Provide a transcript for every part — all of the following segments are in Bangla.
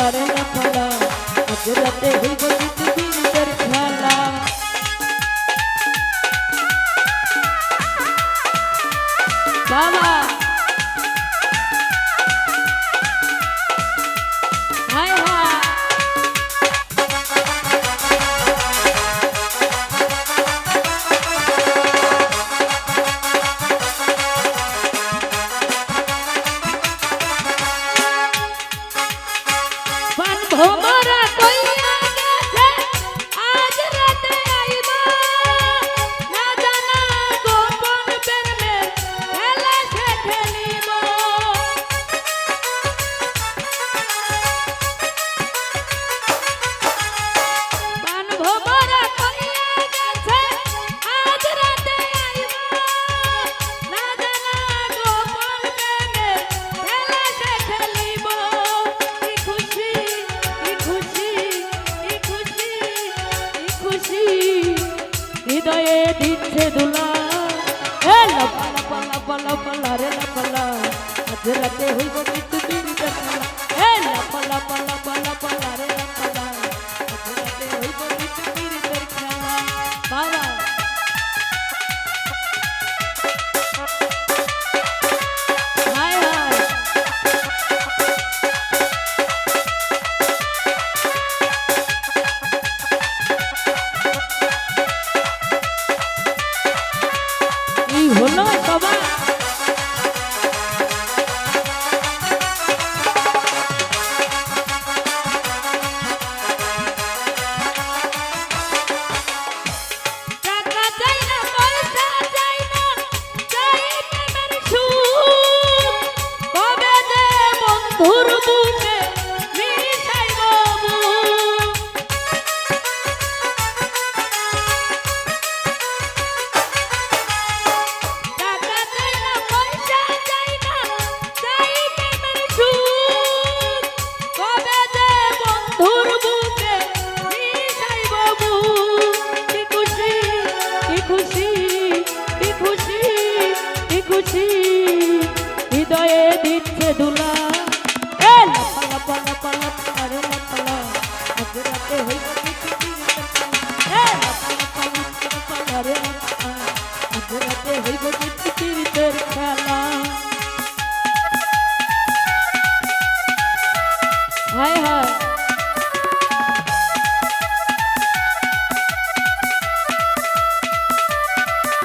পাড়ার পাড়া গুজরাটে হইব পৃথিবী গায়ে দিচ্ছে দুলা। এ লাপালা পালা পালা পালা রে লাপালা আজ রাতে হইব কিছু দিন 怎么？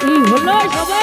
এই হলো সবে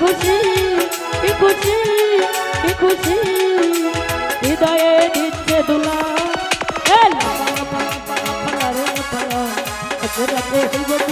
খুশি কি খুশি কি খুশি হৃদয়ে দিচ্ছে দুলা রে লাপা রে লাপা